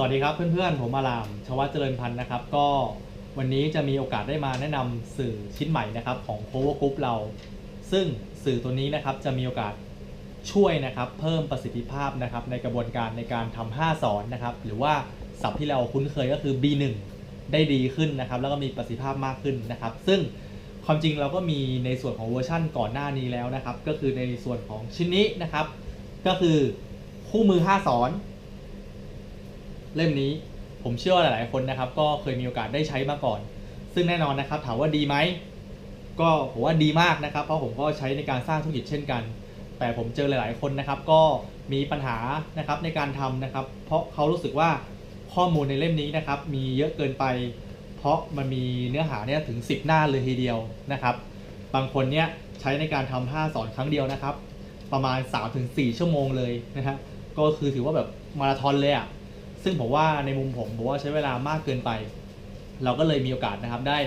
สวัสดีครับเพื่อนๆ ผมอารามชวัฒน์เจริญพันธ์นะครับ ก็วันนี้จะมีโอกาสได้มาแนะนำสื่อชิ้นใหม่นะครับของ Power Group เรา ซึ่งสื่อตัวนี้นะครับจะมีโอกาสช่วยนะครับเพิ่มประสิทธิภาพนะครับในกระบวนการในการทำ5สอนนะครับหรือว่าศัพท์ที่เราคุ้นเคยก็คือ B1 ได้ดีขึ้นนะครับแล้วก็มีประสิทธิภาพมากขึ้นนะครับ ซึ่งความจริงเราก็มีในส่วนของเวอร์ชั่นก่อนหน้านี้แล้วนะครับ ก็คือในส่วนของชิ้นนี้นะครับ ก็คือคู่มือ 5 สอน เล่มนี้ ผมเชื่อว่าหลาย ๆ คนนะครับ ก็เคยมีโอกาสได้ใช้มาก่อน ซึ่งแน่นอนนะครับ ถามว่าดีไหมก็ผมว่าดีมากนะครับ เพราะผมก็ใช้ในการสร้างธุรกิจเช่นกัน แต่ผมเจอหลาย ๆ คนนะครับ ก็มีปัญหานะครับในการทำนะครับ เพราะเขารู้สึกว่าข้อมูลในเล่มนี้นะครับ มีเยอะเกินไป เพราะมันมีเนื้อหาเนี่ยถึง 10 หน้าเลยทีเดียวนะครับ บางคนเนี่ยใช้ในการทำ5สอนครั้งเดียวนะครับ ประมาณ 3-4 ชั่วโมงเลยนะฮะก็คือถือว่าแบบมาราธอนเลยอะ่ะ ซึ่งผมว่าในมุมผมผมว่าใช้เวลามากเกินไป เราก็เลยมีโอกาสนะครับได้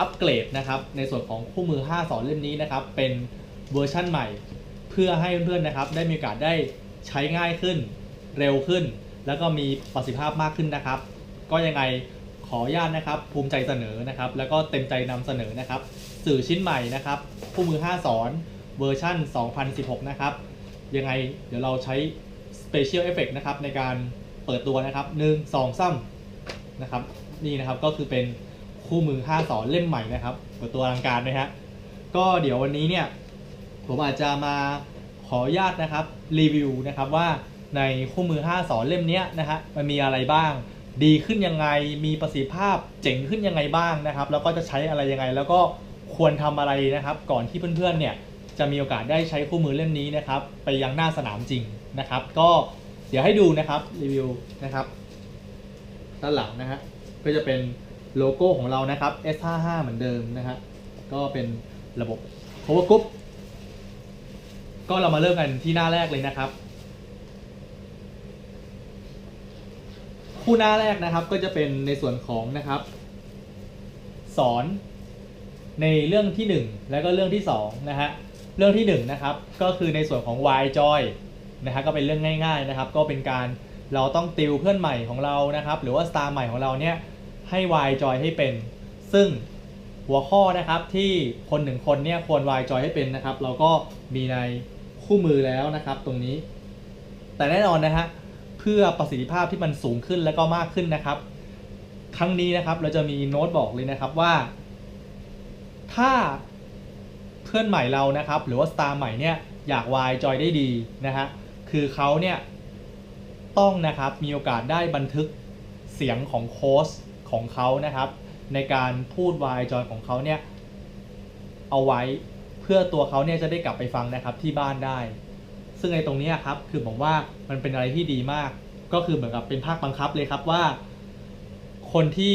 อัปเกรดนะครับในส่วนของคู่มือ 5 สอนเล่มนี้นะครับเป็นเวอร์ชั่นใหม่ เพื่อให้เพื่อนๆนะครับ ได้มีโอกาสได้ใช้ง่ายขึ้นเร็วขึ้น แล้วก็มีประสิทธิภาพมากขึ้นนะครับ ก็ยังไงขออนุญาตนะครับ ภูมิใจเสนอนะครับ แล้วก็เต็มใจนำเสนอนะครับ สื่อชิ้นใหม่นะครับคู่มือ 5 สอนเวอร์ชั่น 2016 นะครับ ยังไงเดี๋ยวเราใช้ Special Effect นะครับในการ เปิดตัวนะครับ1 2 3นะครับ นี่นะครับก็คือเป็นคู่มือ5สอนเล่มใหม่นะครับเปิดตัวอลังการนะฮะก็เดี๋ยววันนี้เนี่ยผมอาจจะมาขออนุญาตนะครับรีวิวนะครับว่าในคู่มือ 5 สอนเล่มนี้นะฮะมันมีอะไรบ้าง ดีขึ้นยังไงมีประสิทธิภาพเจ๋งขึ้นยังไงบ้างนะครับ แล้วก็จะใช้อะไรยังไง แล้วก็ควรทำอะไรนะครับ ก่อนที่เพื่อนๆเนี่ยจะมีโอกาสได้ใช้คู่มือเล่มนี้นะครับ ไปยังหน้าสนามจริงนะครับ ก็ เดี๋ยวให้ดูนะครับรีวิวนะครับด้านหลังนะฮะก็จะเป็นโลโก้ของเรานะครับ S55 เหมือนเดิมนะฮะก็เป็นระบบ Power Group ก็เรามาเริ่มกันที่หน้าแรกเลยนะครับ คู่หน้าแรกนะครับก็จะเป็นในส่วนของนะครับ สอนในเรื่องที่ 1 แล้วก็เรื่องที่2นะฮะเรื่องที่1นะครับก็คือในส่วนของ y joy นะฮะก็เป็นเรื่องง่ายๆนะครับ ก็เป็นการเราต้องติวเพื่อนใหม่ของเรานะครับ หรือว่าสตาร์ใหม่ของเราเนี่ยให้ y joy ให้เป็น ซึ่งหัวข้อนะครับที่คนหนึ่งคนเนี่ยควร y joy ให้เป็นนะครับ เราก็มีในคู่มือแล้วนะครับ ตรงนี้ แต่แน่นอนนะฮะเพื่อประสิทธิภาพที่มันสูงขึ้นและก็มากขึ้นนะครับ ครั้งนี้นะครับเราจะมีโน้ตบอกเลยนะครับว่า ถ้าเพื่อนใหม่เรานะครับ หรือว่าสตาร์ใหม่เนี่ยอยากวายจอยได้ดีนะฮะ คือเขาเนี่ยต้องนะครับมีโอกาสได้บันทึกเสียงของโค้ชของเขานะครับ ในการพูดวายจอยของเขาเนี่ยเอาไว้เพื่อตัวเขาเนี่ยจะได้กลับไปฟังนะครับที่บ้านได้ ซึ่งในตรงนี้ครับคือผมว่ามันเป็นอะไรที่ดีมาก ก็คือเหมือนกับเป็นภาคบังคับเลยครับว่า คนที่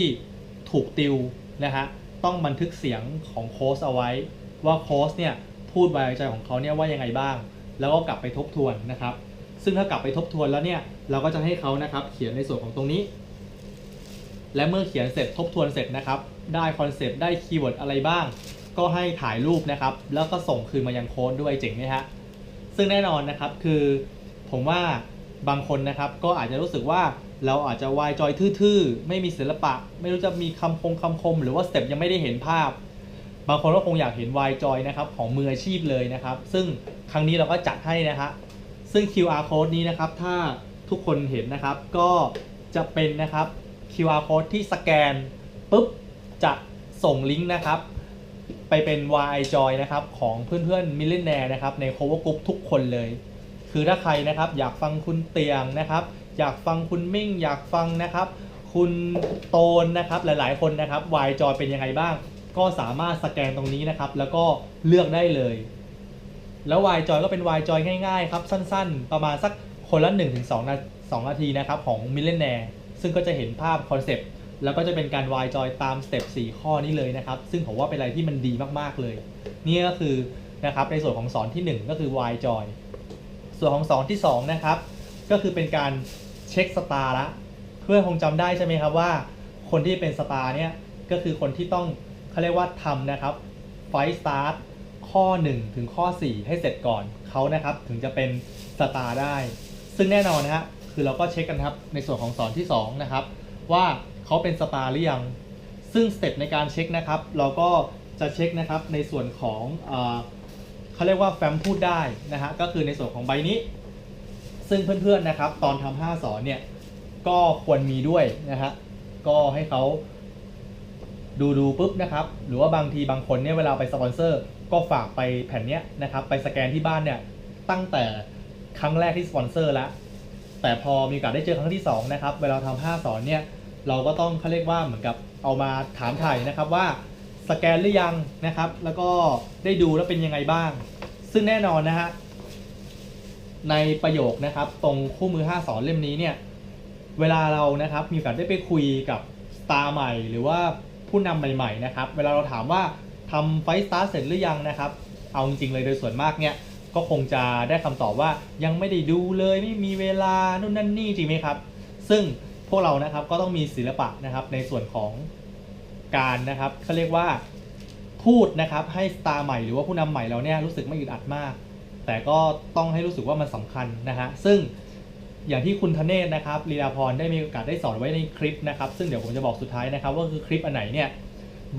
ถูกติวนะฮะต้องบันทึกเสียงของโค้ชเอาไว้ ว่าโค้ชเนี่ยพูดไว้ใจของเขาเนี่ยว่ายังไงบ้าง แล้วก็กลับไปทบทวนนะครับ ซึ่งถ้ากลับไปทบทวนแล้วเนี่ยเราก็จะให้เขานะครับเขียนในส่วนของตรงนี้ และเมื่อเขียนเสร็จทบทวนเสร็จนะครับ ได้คอนเซปต์ได้คีย์เวิร์ดอะไรบ้าง ก็ให้ถ่ายรูปนะครับ แล้วก็ส่งคืนมายังโค้ดด้วยเจ๋งไหมฮะซึ่งแน่นอนนะครับคือผมว่าบางคนนะครับก็อาจจะรู้สึกว่าเราอาจจะวายจอยทื่อๆ ไม่มีศิลปะ ไม่รู้จะมีคำคงคำคม หรือว่าสเต็ปยังไม่ได้เห็นภาพ บางคนก็คงอยากเห็นวายจอยนะครับของมืออาชีพเลยนะครับ ซึ่งครั้งนี้เราก็จัดให้นะฮะ ซึ่ง QR code นี้นะครับ ถ้าทุกคนเห็นนะครับ ก็จะเป็นนะครับ QR code ที่สแกนปุ๊บจะส่งลิงก์นะครับ ไปเป็น Y Joy นะครับ ของเพื่อนๆมิลเลนแนร์นะครับ ใน Cover Group ทุกคนเลย คือถ้าใครนะครับอยากฟังคุณเตียงนะครับ อยากฟังคุณมิ่ง อยากฟังนะครับ คุณโตนนะครับหลายๆ คนนะครับ Y Joy เป็นยังไงบ้าง ก็สามารถสแกนตรงนี้นะครับ แล้วก็เลือกได้เลย แล้ว Y Joy ก็เป็น Y Joy ง่ายๆครับ สั้นๆ ประมาณสักคนละ 1-2นา2นาทีนะครับของมิลเลนแนร์ซึ่งก็จะเห็นภาพคอนเซปต์แล้วก็จะเป็นการ Y Joy ตามสเต็ป4ข้อนี้เลยนะครับ ซึ่งผมว่าเป็นอะไรที่มันดีมากๆเลย นี่ก็คือนะครับในส่วนของสอนที่ 1 ก็คือ Y Joy ส่วนของสอนที่2นะครับก็คือเป็นการเช็คสตาร์ละเพื่อนคงจำได้ใช่ไหมครับว่า คนที่เป็นสตาร์เนี่ยก็คือคนที่ต้องเขาเรียกว่าทำนะครับไฟสตาร์ท ข้อ 1 ถึงข้อ 4 ให้เสร็จก่อนเขานะครับถึงจะเป็นสตาร์ได้ ซึ่งแน่นอนนะฮะคือเราก็เช็คกันครับในส่วนของสอนที่สองนะครับ ว่าเขาเป็นสตาร์หรือยัง ซึ่งสเต็ปในการเช็คนะครับ เราก็จะเช็คนะครับในส่วนของเอเขาเรียกว่าแฟ้มพูดได้นะฮะก็คือในส่วนของใบนี้ ซึ่งเพื่อนๆนะครับ ตอนทำห้าสอนเนี่ยก็ควรมีด้วยนะฮะก็ให้เขาดูดูปุ๊บนะครับ หรือว่าบางทีบางคนเนี่ยเวลาไปสปอนเซอร์ ก็ฝากไปแผ่นเนี้ยนะครับไปสแกนที่บ้านเนี่ยตั้งแต่ครั้งแรกที่สปอนเซอร์แล้วแต่พอมีโอกาสได้เจอครั้งที่2นะครับเวลาทำห้าสอนเนี่ยเราก็ต้องเขาเรียกว่าเหมือนกับเอามาถามถ่ายนะครับว่าสแกนหรือยังนะครับ แล้วก็ได้ดูแล้วเป็นยังไงบ้าง ซึ่งแน่นอนนะฮะในประโยคนะครับตรงคู่มือ 5 สอนเล่มนี้เนี่ยเวลาเรานะครับมีโอกาสได้ไปคุยกับสตาร์ใหม่ หรือว่าผู้นำใหม่ๆนะครับ เวลาเราถามว่า ทำไฟสตาร์เสร็จหรือยังนะครับ เอาจริงๆเลยโดยส่วนมากเนี่ยก็คงจะได้คำตอบว่ายังไม่ได้ดูเลยไม่มีเวลานู่นนั่นนี่จริงไหมครับ ซึ่งพวกเรานะครับก็ต้องมีศิลปะนะครับในส่วนของการนะครับเขาเรียกว่าพูดนะครับให้สตาร์ใหม่หรือว่าผู้นำใหม่เราเนี่ยรู้สึกไม่อึดอัดมาก แต่ก็ต้องให้รู้สึกว่ามันสำคัญนะฮะซึ่งอย่างที่คุณธเนศนะครับลีลาพรได้มีโอกาสได้สอนไว้ในคลิปนะครับ ซึ่งเดี๋ยวผมจะบอกสุดท้ายนะครับว่าคือคลิปอันไหนเนี่ย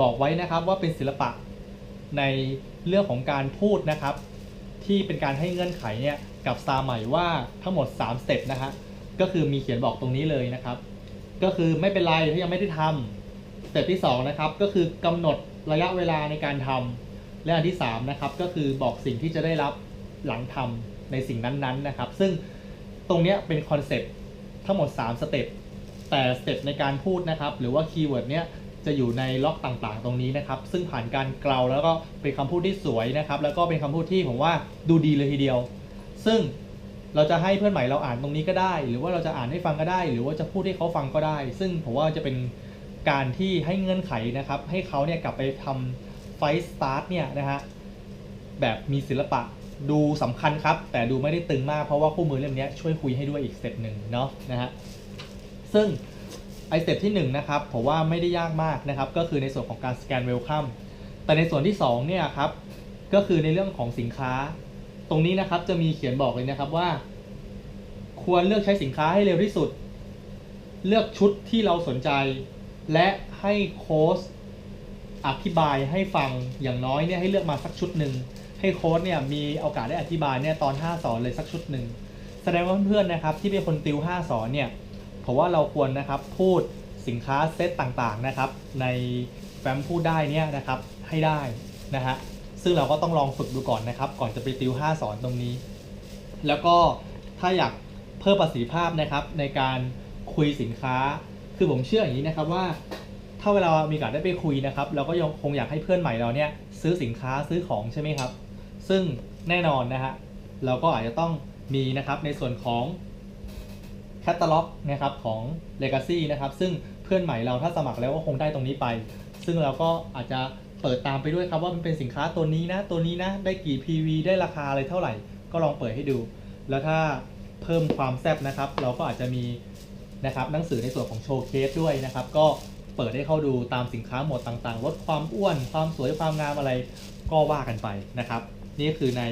บอกไว้นะครับว่าเป็นศิลปะในเรื่องของการพูดนะครับ ที่เป็นการให้เงื่อนไขเนี่ยกับสตาใหม่ว่าทั้งหมด3สเต็ปนะฮะก็คือมีเขียนบอกตรงนี้เลยนะครับ ก็คือไม่เป็นไรถ้ายังไม่ได้ทำสเต็ปที่2นะครับก็คือกำหนดระยะเวลาในการทำและอันที่3นะครับก็คือบอกสิ่งที่จะได้รับหลังทำในสิ่งนั้นๆนะครับ ซึ่งตรงนี้เป็นคอนเซปต์ทั้งหมด 3 สเต็ปแต่สเต็ปในการพูดนะครับ หรือว่าคีย์เวิร์ดเนี้ย จะอยู่ในล็อกต่างๆ ตรงนี้นะครับ ซึ่งผ่านการเกลาแล้วก็เป็นคำพูดที่สวยนะครับ แล้วก็เป็นคำพูดที่ผมว่าดูดีเลยทีเดียว ซึ่งเราจะให้เพื่อนใหม่เราอ่านตรงนี้ก็ได้ หรือว่าเราจะอ่านให้ฟังก็ได้ หรือว่าจะพูดให้เขาฟังก็ได้ ซึ่งผมว่าจะเป็นการที่ให้เงื่อนไขนะครับ ให้เขาเนี่ยกลับไปทำไฟสตาร์ทเนี่ยนะฮะแบบมีศิลปะดูสำคัญครับ แต่ดูไม่ได้ตึงมากเพราะว่าคู่มือเล่มนี้ช่วยคุยให้ด้วยอีกสเต็ปหนึ่งเนาะนะฮะซึ่ง ไอสเต็ปที่1นะครับผมว่าไม่ได้ยากมากนะครับก็คือในส่วนของการสแกนเวลคัมแต่ในส่วนที่2เนี่ยครับก็คือในเรื่องของสินค้า ตรงนี้นะครับจะมีเขียนบอกเลยนะครับว่า ควรเลือกใช้สินค้าให้เร็วที่สุด เลือกชุดที่เราสนใจ และให้โค้ชอธิบายให้ฟังอย่างน้อยเนี่ยให้เลือกมาสักชุดหนึ่งให้โค้ชเนี่ยมีโอกาสได้อธิบายเนี่ยตอน 5 สอนเลยสักชุดหนึ่งแสดงว่าเพื่อนๆนะครับที่เป็นคนติว 5 สอนเนี่ย ผมว่าเราควรนะครับพูดสินค้าเซตต่างๆนะครับ ในแฟ้มพูดได้เนี่ยนะครับให้ได้นะฮะซึ่งเราก็ต้องลองฝึกดูก่อนนะครับ ก่อนจะไปติว 5 สอนตรงนี้ แล้วก็ถ้าอยากเพิ่มประสิทธิภาพนะครับในการคุยสินค้า คือผมเชื่ออย่างนี้นะครับว่า ถ้าเวลามีโอกาสได้ไปคุยนะครับ เราก็ยังคงอยากให้เพื่อนใหม่เราเนี่ยซื้อสินค้าซื้อของใช่ไหมครับ ซึ่งแน่นอนนะฮะเราก็อาจจะต้องมีนะครับในส่วนของ ตตาล็อกนะครับของ Legacy นะครับ ซึ่งเพื่อนใหม่เราถ้าสมัครแล้วก็คงได้ตรงนี้ไป ซึ่งเราก็อาจจะเปิดตามไปด้วยครับว่ามันเป็นสินค้าตัวนี้นะ ตัวนี้นะ ได้กี่ PV ได้ราคาอะไรเท่าไหร่ ก็ลองเปิดให้ดู แล้วถ้าเพิ่มความแซ่บนะครับ เราก็อาจจะมีนะครับหนังสือในส่วนของโชว์เคสด้วยนะครับ ก็เปิดให้เข้าดูตามสินค้าหมวดต่างๆ ลดความอ้วน ความสวยความงามอะไรก็ว่ากันไปนะครับ นี่คือใน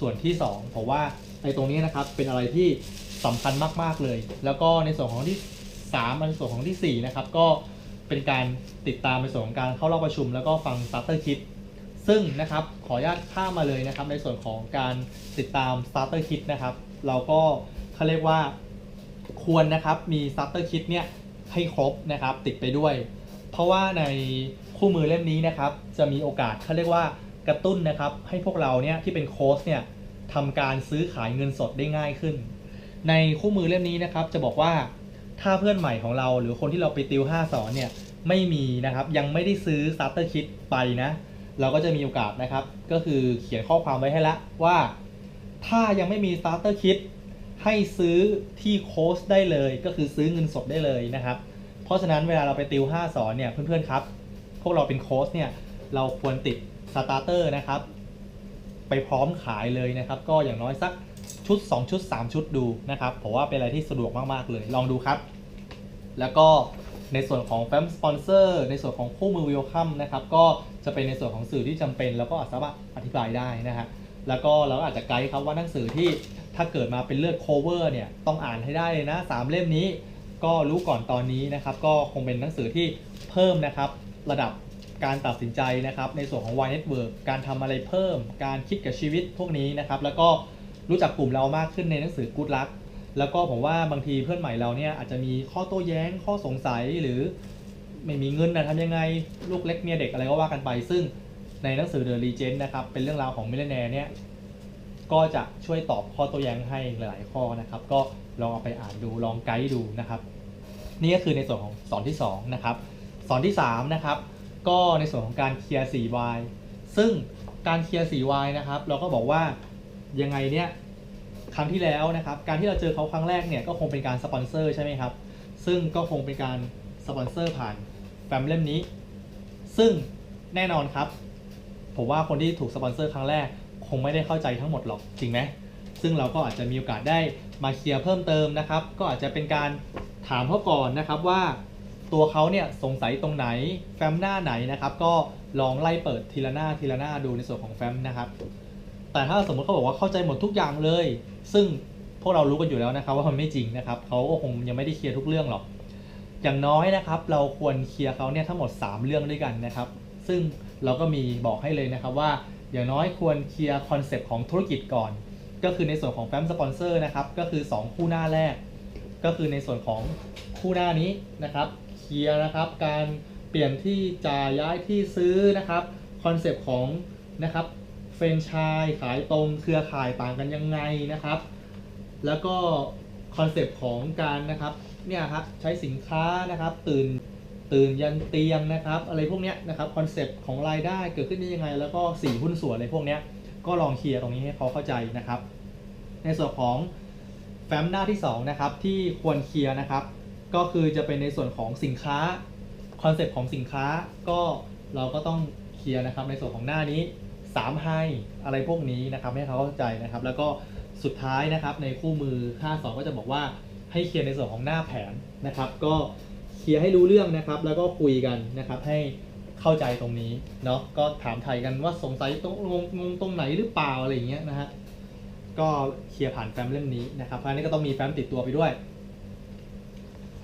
ส่วนที่2ผมว่าในตรงนี้นะครับเป็นอะไรที่ สำคัญมากๆเลย แล้วก็ในส่วนของที่3ในส่วนของที่ 4 นะครับ ก็เป็นการติดตามในส่วนของการเข้ารอบประชุม แล้วก็ฟัง starter kit ซึ่งนะครับขออนุญาตข้ามมาเลยนะครับ ในส่วนของการติดตาม starter kit นะครับ เราก็เขาเรียกว่าควรนะครับมี starter kit เนี่ยให้ครบนะครับติดไปด้วย เพราะว่าในคู่มือเล่มนี้นะครับจะมีโอกาสเขาเรียกว่ากระตุ้นนะครับให้พวกเราเนี่ยที่เป็นโค้ชเนี่ยทำการซื้อขายเงินสดได้ง่ายขึ้น ในคู่มือเล่มนี้นะครับจะบอกว่าถ้าเพื่อนใหม่ของเราหรือคนที่เราไปติว5สอนเนี่ยไม่มีนะครับยังไม่ได้ซื้อ starter kit ไปนะ เราก็จะมีโอกาสนะครับ ก็คือเขียนข้อความไว้ให้ละว่า ถ้ายังไม่มี starter kit ให้ซื้อที่โค้ชได้เลยก็คือซื้อเงินสดได้เลยนะครับ เพราะฉะนั้นเวลาเราไปติว 5 สอนเนี่ยเพื่อนๆครับ พวกเราเป็นโค้ชเนี่ยเราควรติดสตาร์เตอร์นะครับ ไปพร้อมขายเลยนะครับ ก็อย่างน้อยสัก ชุด 2 ชุด 3 ชุดดูนะครับผมว่าเป็นอะไรที่สะดวกมากๆเลย ลองดูครับ แล้วก็ในส่วนของแฟ้มสปอนเซอร์ในส่วนของคู่มือวิวคัมนะครับก็จะเป็นในส่วนของสื่อที่จำเป็น แล้วก็สามารถอธิบายได้นะฮะแล้วก็เราอาจจะไกด์ครับว่าหนังสือที่ถ้าเกิดมาเป็นเลือดโคเวอร์เนี่ยต้องอ่านให้ได้เลยนะสามเล่มนี้ ก็รู้ก่อนตอนนี้นะครับ ก็คงเป็นหนังสือที่เพิ่มนะครับ ระดับการตัดสินใจนะครับ ในส่วนของ Y Network การทำอะไรเพิ่ม การคิดกับชีวิตพวกนี้นะครับ แล้วก็ รู้จักกลุ่มเรามากขึ้นในหนังสือ Good Luck แล้วก็ผมว่าบางทีเพื่อนใหม่เราเนี่ยอาจจะมีข้อโต้แย้งข้อสงสัยหรือไม่มีเงินนะทำยังไงลูกเล็กเมียเด็กอะไรก็ว่ากันไป ซึ่งในหนังสือ The Legend นะครับเป็นเรื่องราวของมิเลเนียเนี่ยก็จะช่วยตอบข้อโต้แย้งให้หลาย ๆ ข้อนะครับ ก็ลองเอาไปอ่านดูลองไกด์ดูนะครับ นี่ก็คือในส่วนของสอนที่2นะครับสอนที่3นะครับก็ในส่วนของการเคลียร์ 4Y ซึ่งการเคลียร์ 4Y นะครับเราก็บอกว่า ยังไงเนี่ยครั้งที่แล้วนะครับ การที่เราเจอเขาครั้งแรกเนี่ยก็คงเป็นการสปอนเซอร์ใช่ไหมครับ ซึ่งก็คงเป็นการสปอนเซอร์ผ่านแฟ้มเล่มนี้ ซึ่งแน่นอนครับ ผมว่าคนที่ถูกสปอนเซอร์ครั้งแรก คงไม่ได้เข้าใจทั้งหมดหรอกจริงไหมซึ่งเราก็อาจจะมีโอกาสได้มาเคลียร์เพิ่มเติมนะครับ ก็อาจจะเป็นการถามเขาก่อนนะครับว่าตัวเขาเนี่ยสงสัยตรงไหนแฟ้มหน้าไหนนะครับ ก็ลองไล่เปิดทีละหน้าทีละหน้าดูในส่วนของแฟ้มนะครับ แต่ถ้าสมมติเขาบอกว่าเข้าใจหมดทุกอย่างเลย ซึ่งพวกเรารู้กันอยู่แล้วนะครับว่ามันไม่จริงนะครับเขาก็คงยังไม่ได้เคลียร์ทุกเรื่องหรอก อย่างน้อยนะครับ เราควรเคลียร์เขาเนี่ยทั้งหมด 3 เรื่องด้วยกันนะครับ ซึ่งเราก็มีบอกให้เลยนะครับว่าอย่างน้อยควรเคลียร์คอนเซปต์ของธุรกิจก่อน ก็คือในส่วนของแฟ้มสปอนเซอร์นะครับก็คือ 2 คู่หน้าแรก ก็คือในส่วนของคู่หน้านี้นะครับเคลียร์นะครับการเปลี่ยนที่จ่ายย้ายที่ซื้อนะครับคอนเซปต์ของนะครับ รนไชส์ขายตรงเครือข่ายต่างกันยังไงนะครับ แล้วก็คอนเซปต์ของการนะครับเนี่ยครับใช้สินค้านะครับตื่นตื่นยันเตียงนะครับ อะไรพวกเนี้ยนะครับคอนเซปต์ของรายได้เกิดขึ้นได้ยังไง แล้วก็สี่หุ้นส่วนอะไรพวกเนี้ยก็ลองเคลียร์ตรงนี้ให้เขาเข้าใจนะครับ ในส่วนของแฟ้มหน้าที่2นะครับที่ควรเคลียร์นะครับ ก็คือจะเป็นในส่วนของสินค้าคอนเซปต์ของสินค้าก็เราก็ต้องเคลียร์นะครับในส่วนของหน้านี้ 3ให้อะไรพวกนี้นะครับให้เขาเข้าใจนะครับ แล้วก็สุดท้ายนะครับในคู่มือ52ก็จะบอกว่าให้เคลียร์ในส่วนของหน้าแผนนะครับ ก็เคลียร์ให้รู้เรื่องนะครับ แล้วก็คุยกันนะครับให้เข้าใจตรงนี้เนาะก็ถามไทยกันว่าสงสัยตรงงงงตรงไหนหรือเปล่าอะไรอย่างเงี้ยนะฮะก็เคลียร์ผ่านแฟ้มเล่มนี้นะครับเพราะนั้ก็ต้องมีแฟ้มติดตัวไปด้วย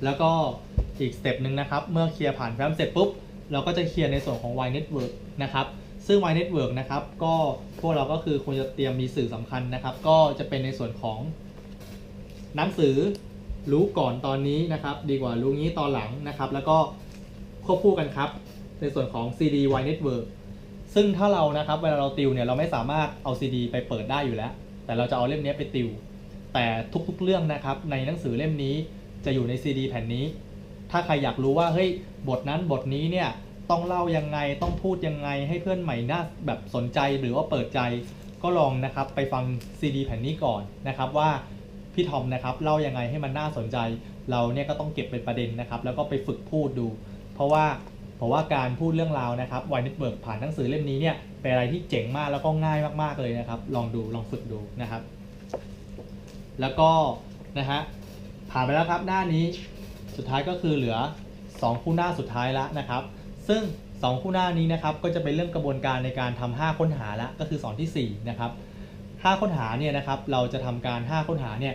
แล้วก็อีกสเต็ปหนึ่งนะครับ เมื่อเคลียร์ผ่านแฟ้มเสร็จปุ๊บ เราก็จะเคลียร์ในส่วนของ Y Network นะครับ ซึ่ง Y Network นะครับก็พวกเราก็คือควรจะเตรียมมีสื่อสำคัญนะครับ ก็จะเป็นในส่วนของหนังสือรู้ก่อนตอนนี้นะครับ ดีกว่ารู้งี้ตอนหลังนะครับ แล้วก็ควบคู่กันครับ ในส่วนของ CD Y Network ซึ่งถ้าเรานะครับเวลาเราติวเนี่ยเราไม่สามารถเอา CD ไปเปิดได้อยู่แล้ว แต่เราจะเอาเล่มนี้ไปติว แต่ทุกๆเรื่องนะครับ ในหนังสือเล่มนี้จะอยู่ใน CD แผ่นนี้ ถ้าใครอยากรู้ว่าเฮ้ยบทนั้นบทนี้เนี่ย ต้องเล่ายังไงต้องพูดยังไงให้เพื่อนใหม่น่าแบบสนใจหรือว่าเปิดใจก็ลองนะครับไปฟังซีดีแผ่นนี้ก่อนนะครับว่าพี่ทอมนะครับเล่ายังไงให้มันน่าสนใจ เราเนี่ยก็ต้องเก็บเป็นประเด็นนะครับ แล้วก็ไปฝึกพูดดู เพราะว่าเพราะว่าการพูดเรื่องราวนะครับวายเน็ตเบิร์กผ่านหนังสือเล่มนี้เนี่ยเป็นอะไรที่เจ๋งมากแล้วก็ง่ายมากๆเลยนะครับ ลองดูลองฝึกดูนะครับ แล้วก็นะฮะผ่านไปแล้วครับหน้านี้สุดท้ายก็คือเหลือ2คู่หน้าสุดท้ายแล้วนะครับ ซึ่ง 2 คู่หน้านี้นะครับก็จะเป็นเรื่องกระบวนการในการทำ5ค้นหาแล้วก็คือสอนที่4นะครับ5ค้นหาเนี่ยนะครับเราจะทำการ 5 ค้นหาเนี่ย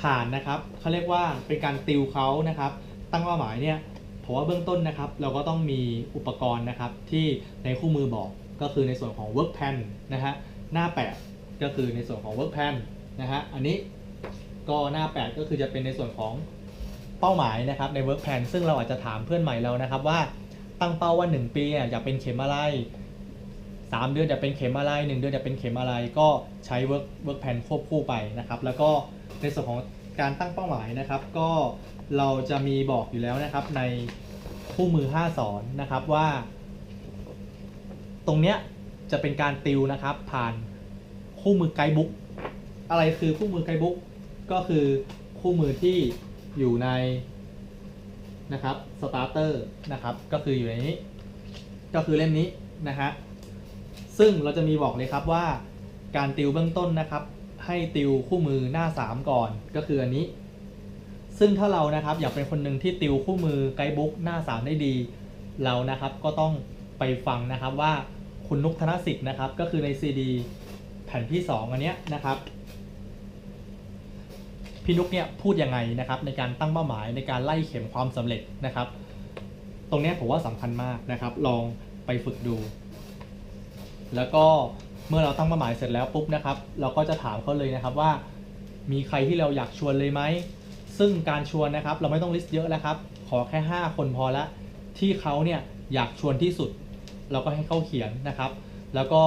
ผ่านนะครับเขาเรียกว่าเป็นการติวเขานะครับตั้งเป้าหมายเนี่ยผมว่าเบื้องต้นนะครับเราก็ต้องมีอุปกรณ์นะครับที่ในคู่มือบอกก็คือในส่วนของ work plan นะฮะหน้า 8 ก็คือในส่วนของ work plan นะฮะอันนี้ก็หน้า 8 ก็คือจะเป็นในส่วนของเป้าหมายนะครับใน work plan ซึ่งเราอาจจะถามเพื่อนใหม่เรานะครับว่า ตั้งเป้าว่า 1 ปีอยากเป็นเข็มอะไร 3 เดือนจะเป็นเข็มอะไร 1 เดือนจะเป็นเข็มอะไรก็ใช้ work work plan ควบคู่ไปนะครับ แล้วก็ในส่วนของการตั้งเป้าหมายนะครับ ก็เราจะมีบอกอยู่แล้วนะครับในคู่มือ 5 สอนนะครับว่า ตรงเนี้ยจะเป็นการติวนะครับ ผ่านคู่มือไกด์บุ๊กอะไรคือคู่มือไกด์บุ๊กก็คือคู่มือที่อยู่ใน นะครับสตาร์เตอร์นะครับก็คืออยู่ในนี้ ก็คือเล่มนี้นะฮะซึ่งเราจะมีบอกเลยครับว่าการติวเบื้องต้นนะครับ ให้ติวคู่มือหน้า 3 ก่อนก็คืออันนี้ ซึ่งถ้าเรานะครับอยากเป็นคนหนึ่งที่ติวคู่มือไกด์บุ๊กหน้า 3 ได้ดี เรานะครับก็ต้องไปฟังนะครับว่าคุณนุกธนสิทธิ์นะครับ ก็คือในซีดีแผ่นที่ 2 อันเนี้ยนะครับ พี่นุกเนี่ยพูดยังไงนะครับในการตั้งเป้าหมายในการไล่เข็มความสำเร็จนะครับ ตรงนี้ผมว่าสำคัญมากนะครับ ลองไปฝึกดู แล้วก็เมื่อเราตั้งเป้าหมายเสร็จแล้วปุ๊บนะครับ เราก็จะถามเขาเลยนะครับว่า มีใครที่เราอยากชวนเลยไหมซึ่งการชวนนะครับ เราไม่ต้องลิสต์เยอะแล้วครับ ขอแค่ 5 คนพอละที่เขาเนี่ยอยากชวนที่สุด เราก็ให้เขาเขียนนะครับ แล้วก็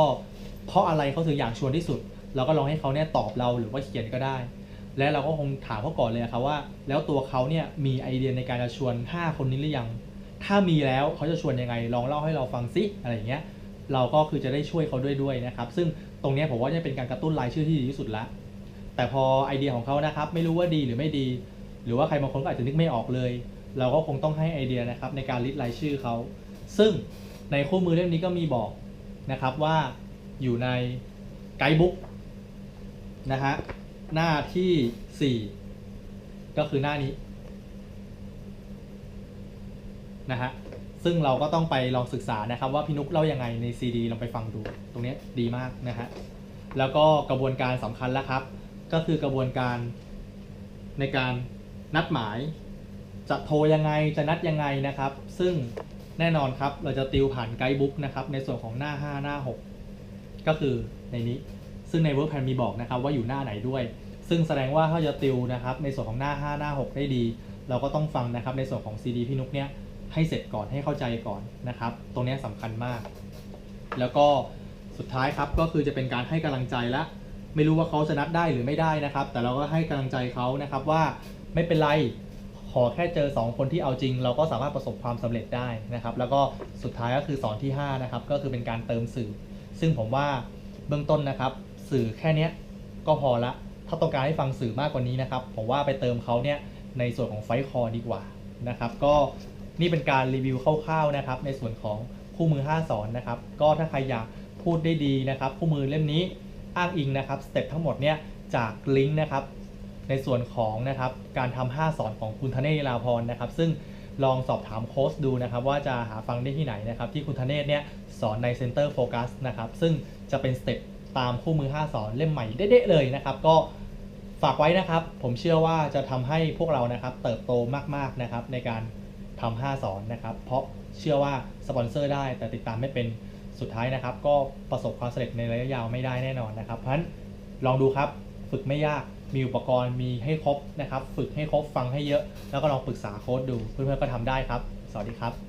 เพราะอะไรเขาถึงอยากชวนที่สุด เราก็ลองให้เขาเนี่ยตอบเราหรือว่าเขียนก็ได้ และเราก็คงถามเขาก่อนเลยครับว่า แล้วตัวเขาเนี่ยมีไอเดียในการจะชวน 5 คนนี้หรือยัง ถ้ามีแล้วเขาจะชวนยังไงลองเล่าให้เราฟังซิอะไรอย่างเงี้ยเราก็คือจะได้ช่วยเขาด้วยด้วยนะครับ ซึ่งตรงเนี้ยผมว่าจะเป็นการกระตุ้นรายชื่อที่ดีที่สุดละแต่พอไอเดียของเขานะครับ ไม่รู้ว่าดีหรือไม่ดี หรือว่าใครบางคนก็อาจจะนึกไม่ออกเลย เราก็คงต้องให้ไอเดียนะครับในการลิสต์รายชื่อเขา ซึ่งในคู่มือเล่มนี้ก็มีบอกนะครับว่าอยู่ในไกด์บุ๊กนะฮะ หน้าที่ 4 ก็คือหน้านี้นะฮะซึ่งเราก็ต้องไปลองศึกษานะครับว่าพี่นุกเล่ายังไงในซีดีลองไปฟังดู ตรงนี้ดีมากนะฮะแล้วก็กระบวนการสำคัญแล้วครับ ก็คือกระบวนการในการนัดหมาย จะโทรยังไงจะนัดยังไงนะครับ ซึ่งแน่นอนครับเราจะติวผ่านไกด์บุ๊กนะครับในส่วนของหน้า 5 หน้า 6 ก็คือในนี้ ซึ่งใน Work Plan มีบอกนะครับว่าอยู่หน้าไหนด้วย ซึ่งแสดงว่าถ้าจะติวนะครับในส่วนของหน้า 5 หน้า 6 ได้ดี เราก็ต้องฟังนะครับในส่วนของ CD พี่นุกเนี่ยให้เสร็จก่อนให้เข้าใจก่อนนะครับ ตรงนี้ยสำคัญมาก แล้วก็สุดท้ายครับก็คือจะเป็นการให้กำลังใจละไม่รู้ว่าเขาจะนัดได้หรือไม่ได้นะครับ แต่เราก็ให้กำลังใจเขานะครับว่าไม่เป็นไรขอแค่เจอ 2 คนที่เอาจริง เราก็สามารถประสบความสำเร็จได้นะครับ แล้วก็สุดท้ายก็คือสอนที่5นะครับก็คือเป็นการเติมสื่อ ซึ่งผมว่าเบื้องต้นนะครับ สื่อแค่เนี้ยก็พอละ ถ้าต้องการให้ฟังสื่อมากกว่านี้นะครับ ผมว่าไปเติมเขาเนี่ยในส่วนของไฟคอดีกว่านะครับ ก็นี่เป็นการรีวิวคร่าวๆนะครับ ในส่วนของคู่มือ 5 สอนนะครับ ก็ถ้าใครอยากพูดได้ดีนะครับ คู่มือเล่มนี้อ้างอิงนะครับสเต็ปทั้งหมดเนี่ยจากลิงก์นะครับ ในส่วนของนะครับการทำ5สอนของคุณธเนศลาพรนะครับ ซึ่งลองสอบถามโค้ชดูนะครับ ว่าจะหาฟังได้ที่ไหนนะครับ ที่คุณธเนศเนี่ยสอนใน Center Focus นะครับ ซึ่งจะเป็นสเต็ป ตามคู่มือ 5 สอนเล่มใหม่เด๊ะๆเลยนะครับ ก็ฝากไว้นะครับ ผมเชื่อว่าจะทำให้พวกเรานะครับ เติบโตมากๆนะครับ ในการทำ5สอนนะครับ เพราะเชื่อว่าสปอนเซอร์ได้แต่ติดตามไม่เป็นสุดท้ายนะครับ ก็ประสบความสำเร็จในระยะยาวไม่ได้แน่นอนนะครับ เพราะฉะนั้นลองดูครับฝึกไม่ยากมีอุปกรณ์มีให้ครบนะครับ ฝึกให้ครบฟังให้เยอะ แล้วก็ลองปรึกษาโค้ดดูเพื่อนๆก็ทำได้ครับ สวัสดีครับ